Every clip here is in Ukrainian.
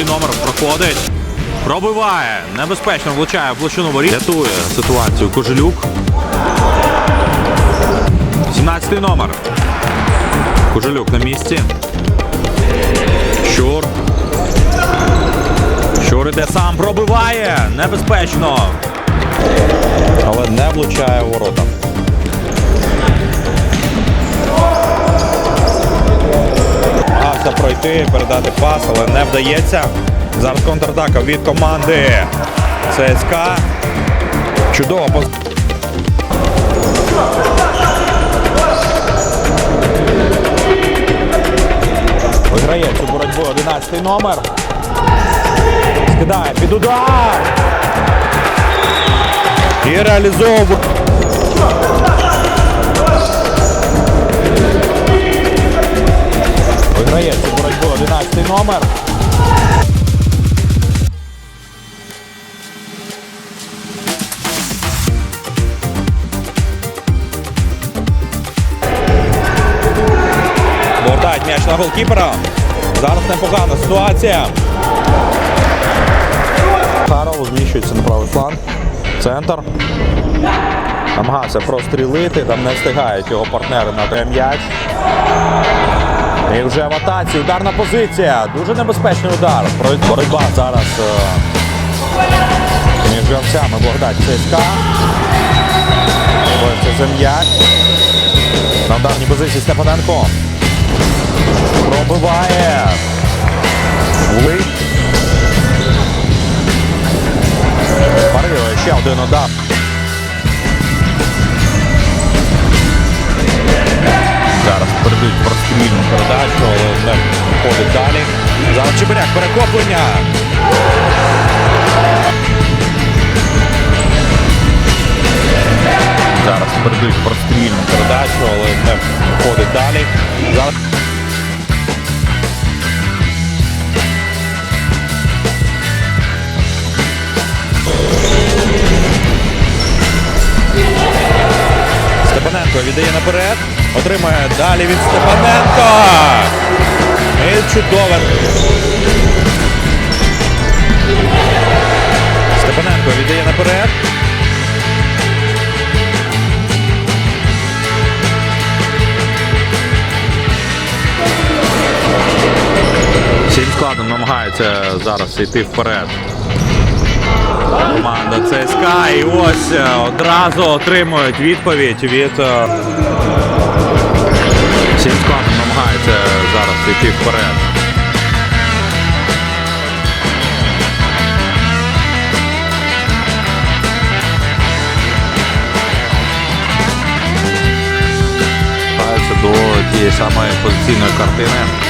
Підходить. Пробиває. Небезпечно влучає в площину воріт. Рятує ситуацію Кожелюк. 17 номер. Кожелюк на місці. Щур. Щур іде сам пробиває. Небезпечно. Але не влучає у ворота. Намагався пройти, передати пас, але не вдається. Зараз контратака від команди ЦСКА. Чудово пос... Виграє цю боротьбу 11 номер. Скидає під удар. І реалізовує. Виграє цю боротьбу 11 номер. Повертають м'яч на голкіпера. Зараз непогана ситуація. Харов зміщується на правий фланг. Центр. Намагався прострілити, там не встигають його партнери на м'яч. І вже в атаці. Ударна позиція. Дуже небезпечний удар. Боротьба зараз е, між гравцями Богдан ЦСКА. Бореться за м'яч. На ударній позиції Степаненко. Пробиває. Лик. Парирує ще один удар. Передають прострільну передачу, але не виходить далі. Зараз Чебиряк перекоплення. Зараз передають прострільну передачу, але не виходить далі. Зараз Степаненко віддає наперед. Отримає далі від Степаненко. І чудове. Степаненко віддає наперед. Всім складом намагається зараз йти вперед. Команда ЦСКА і ось е, одразу отримують відповідь від е, намагається зараз йти вперед. До тієї самої позиційної картини.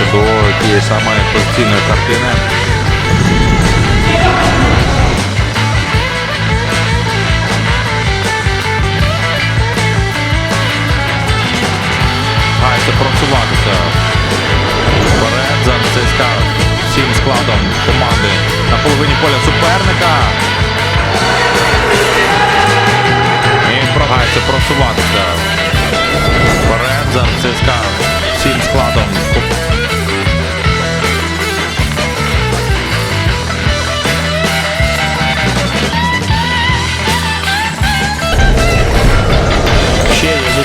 Вертаються до тієї самої позиційної картини. Намагається просуватися вперед. Зараз ЦСКА всім складом команди на половині поля суперника. І намагається просуватися вперед. Зараз ЦСКА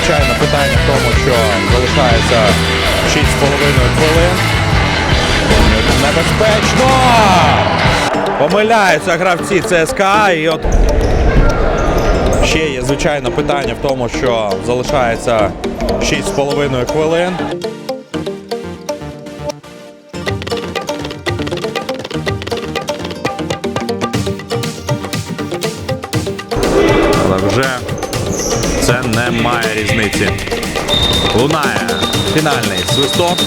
звичайно, питання в тому, що залишається 6,5 хвилин. Небезпечно! Помиляються гравці ЦСКА і от ще є, звичайно, питання в тому, що залишається 6,5 хвилин. Але вже це не має різниці. Лунає фінальний свисток.